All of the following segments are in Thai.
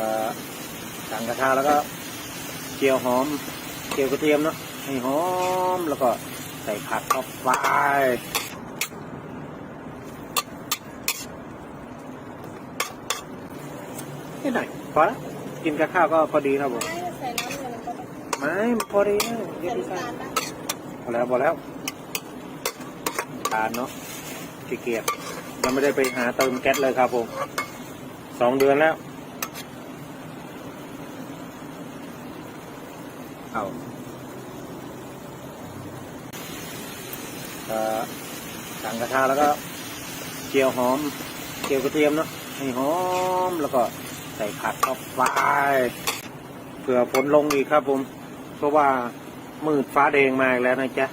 ก็ตั้งกระทะแล้วก็เจียวหอมเจียวกระเทียมเนาะให้หอมแล้วก็ใส่ผักเข้าไปนิดหน่อยพอละกินกับข้าวก็พอดีครับผมไม่ใส่น้ำเลยมันก็ไม่พอดีนะเยใส่อะที่ใส่น้าลนะพอแล้วพอแล้วทานเนาะขี้เกียจยังไม่ได้ไปหาเติมแก๊สเลยครับผมสองเดือนแล้ว เอาก็ตั้งกระทะแล้วก็เจียวหอม เจียวกระเทียมเนาะให้หอมแล้วก็ใส่ผักเข้าไปเผื่อฝนลงอีกครับผม เพราะว่ามืดฟ้าแดงมาอีกแล้วนะจ๊ะ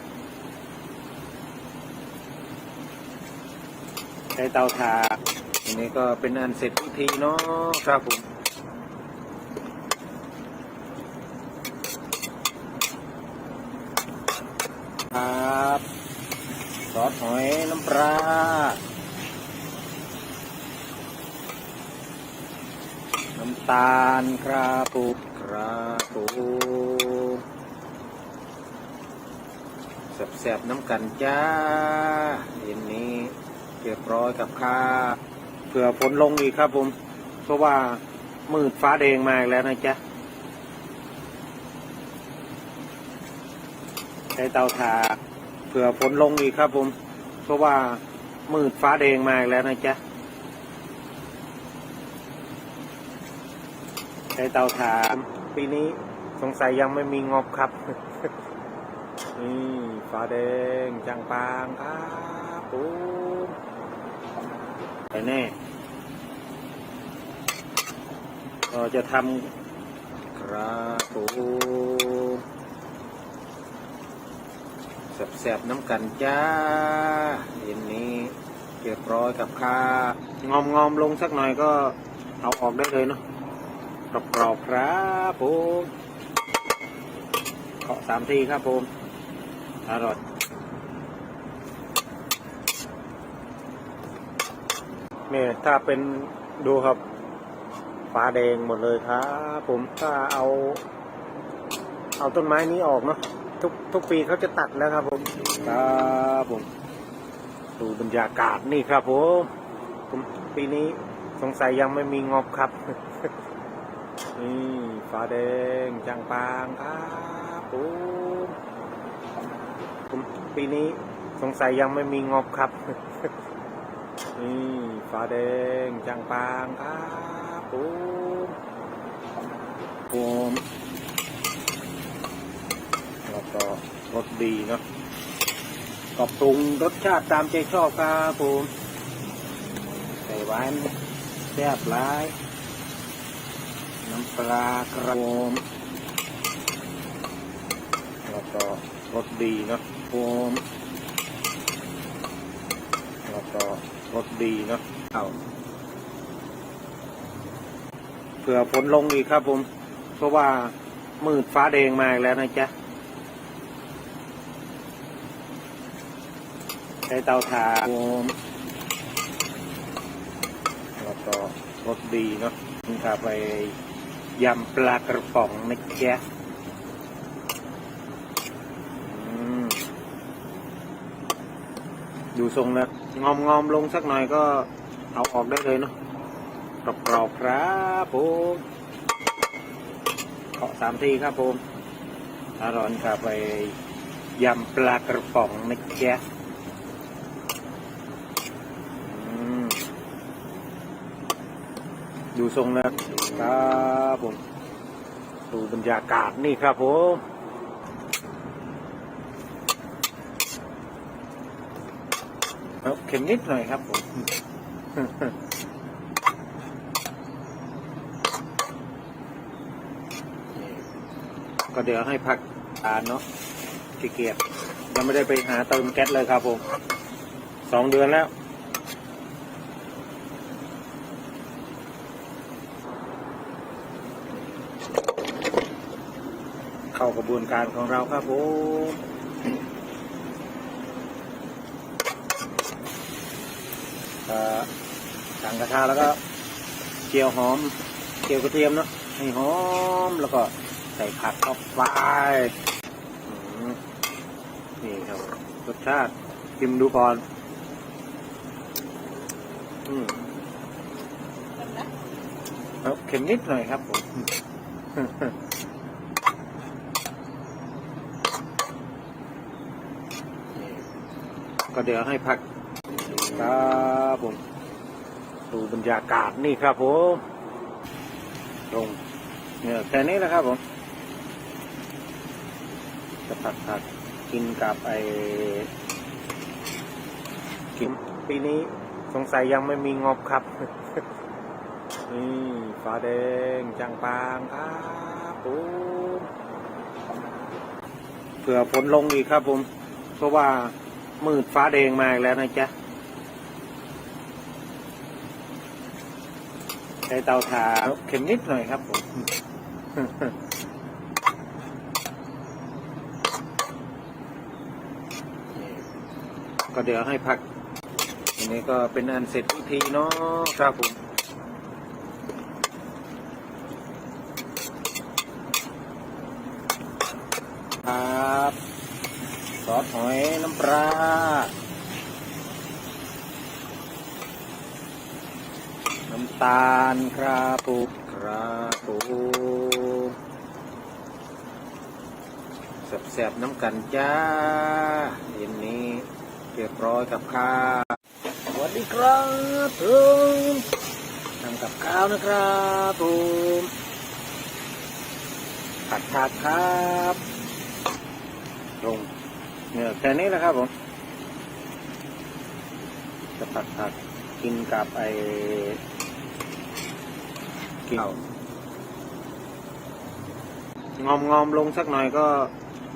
ใช้เตาถ่านอันนี้ก็เป็นอันเสร็จพิธีเนาะครับผม ครับซอสหอย น้ำปลาน้ำตาลกระปุกกระปุกแสบๆน้ำกันจ้าเย็นนี้เรียบร้อยกับข้าเผื่อฝนลงอีกครับผม เพราะว่ามืดฟ้าแดงมาอีกแล้วนะจ๊ะใช้เตาถ่านเผื่อฝนลงอีกครับผม เพราะว่ามืดฟ้าแดงมาอีกแล้วนะจ๊ะ ใช้เตาถ่านปีนี้สงสัยยังไม่มีงบครับ นี่ฟ้าแดงจังปางครับปูไปแน่เราจะทำกระปู แสบๆน้ำกันจ้าเย็นนี้เรียบร้อยกับข้างอมงอมๆลงสักหน่อยก็เอาออกได้เลยเนาะกรอบๆครับผมเคาะสามทีครับผมอร่อยเนี่ยถ้าเป็นดูครับฟ้าแดงหมดเลยครับผมถ้าเอา เอาต้นไม้นี้ออกเนาะ ทุกทุกปีเขาจะตัดแล้วครับผมครับผมดูบรรยากาศนี่ครับผมผมปีนี้สงสัยยังไม่มีงบครับ นี่ฟ้าแดงจังปางครับผมผมปีนี้สงสัยยังไม่มีงบครับ นี่ฟ้าแดงจังปางครับผมผมแล้ว ก็รสดีเนาะก็ปรุงรสชาติตามใจชอบครับผมใส่หวานแซ่บหลาย น้ำปลากระโมแล้วก็รสดีเนาะโฟมแล้วก็รสดีเนาะเอาเผื่อฝนลงอีกครับผม เพราะว่ามืดฟ้าแดงมากแล้วนะจ๊ะ ใช้เตาถ่านแล้วก็รสดีเนาะพาไปยำปลากระป๋องนะจ๊ะดูทรงนะงอมงอมๆลงสักหน่อยก็เอาออกได้เลยเนาะกรอบๆครับผมเคาะสามทีครับผมอร่อยครับไปยำปลากระป๋องนะจ๊ะอืม ดูทรงนะครับผมดูบรรยากาศนี่ครับผมเข็มนิดหน่อยครับผมก็เดี๋ยวให้พักทานเนาะขี้เกียจยังไม่ได้ไปหาเติมแก๊สเลยครับผมสองเดือนแล้ว เข้ากระ บวนการของเราครับผมเอ่อตั้งกระทะแล้วก็เจียวหอมเจียวกระเทียมเนาะให้หอมแล้วก็ใส่ผักเข้าไปนี่ครับรสชาติชิมดูก่อนอืมเอาเค็มนิดหน่อยครับผม ก็เดี๋ยวให้พักครับผมดูบรรยากาศนี่ครับผมตรงเนี่ยแค่นี้แหละครับผม จะผัดผัดกินกับไอกินปีนี้สงสัยยังไม่มีงบครับ นี่ฟ้าแดงจางปางครับผมเผื่อฝนลงอีกครับผม เพราะว่า มืดฟ้าแดงมาอีกแล้วนะจ๊ะ ใช้เตาถ่านเข็มนิดหน่อยครับผมก็เดี๋ยวให้พัก อันนี้ก็เป็นอันเสร็จพิธีเนาะครับผมครับ ซอสหอยน้ำปลาน้ำตาลครับปูครับปูแสบๆน้ำกันจ้าเย็นนี้เรียบร้อยกับข้าวสวัสดีครับผมทำกับข้าวนะครับผมผัดผักครับลง เนี่ยแค่นี้แหละครับผม จะผัดผักกินกับไอกินงอมงอมๆลงสักหน่อยก็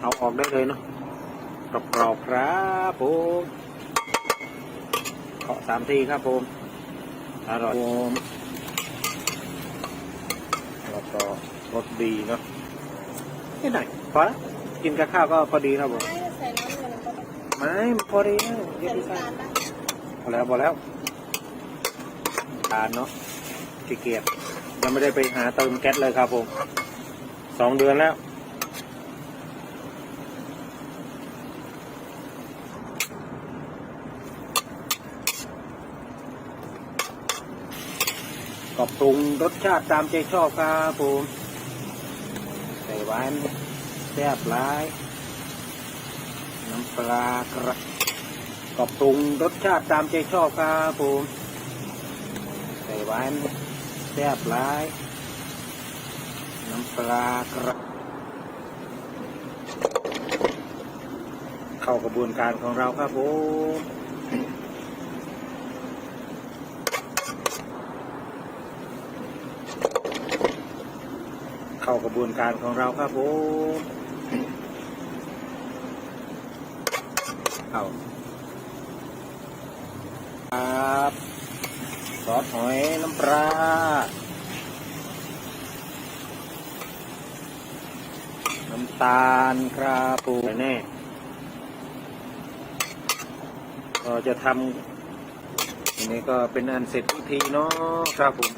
เอาออกได้เลยเนาะกรอบๆครับผมเคาะสามทีครับผมอร่อยผมแล้วก็รสดีเนาะนี่ไหนพอละกินกับข้าวก็พอดีครับผม ไม่ใส่น้ำมันก็ ไม่พอดีแล้วเยใส่อะที่ใส่น้ำตาลนะพอแล้วพอแล้วทานเนาะขี้เกียจยังไม่ได้ไปหาเติมแก๊สเลยครับผมสองเดือนแล้วก็ปรุงรสชาติตามใจชอบครับผมใส่หวานแซ่บหลาย น้ำปลากระก็ปรุงรสชาติตามใจชอบครับผมใส่หวานแซ่บหลาย น้ำปลากระเข้ากระบวนการของเราครับผมเข้ากระบวนการของเราครับผม เข้าครับซอสหอยน้ำปลาน้ำตาลครับปูแน่ก็จะทำอันนี้ก็เป็นอันเสร็จพิธีเนาะครับผม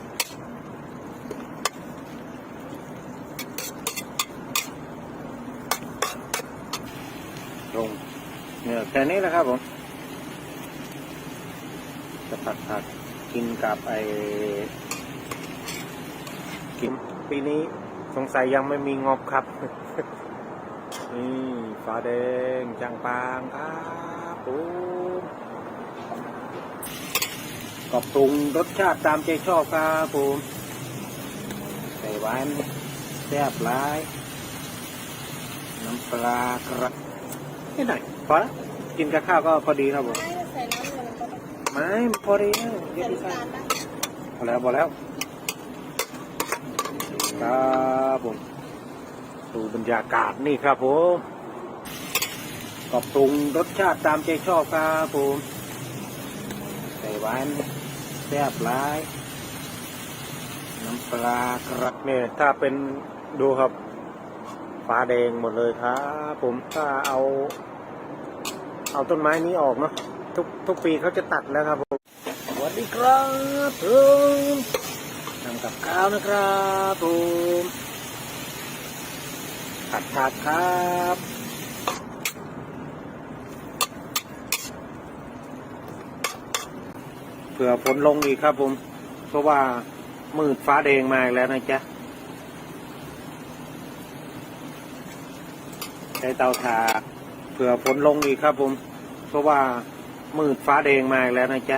ลง เนี่ยแค่นี้แหละครับผม จะผัดผักกินกับไอกินปีนี้สงสัยยังไม่มีงบครับ นี่ฟ้าแดงจางปางครับผมก็ปรุงรสชาติตามใจชอบครับผมใส่หวานแซ่บหลาย น้ำปลากระนี่หน่อย พอละกินกับข้าวก็พอดีครับผมไม่ใส่น้ำมันก็ไม่พอดีแล้วเยใส่อะที่ใส่าลนะพอแล้วพอแล้วครับผมดูบรรยากาศนี่ครับผมก็ปรุงรสชาติตามใจชอบครับผมใส่หวานแซ่บหลายน้ำปลากระเนี่ยถ้าเป็นดูครับฟ้าแดงหมดเลยครับ ผมถ้าเอา เอาต้นไม้นี้ออกเนาะทุกทุกปีเขาจะตัดแล้วครับผมสวัสดีครับผมทำกับข้าวนะครับผมผัดผักครับเผื่อฝนลงอีกครับผม เพราะว่ามืดฟ้าแดงมาอีกแล้วนะจ๊ะใช้เตาถ่าน เผื่อฝนลงอีกครับผม เพราะว่ามืดฟ้าแดงมาอีกแล้วนะจ๊ะ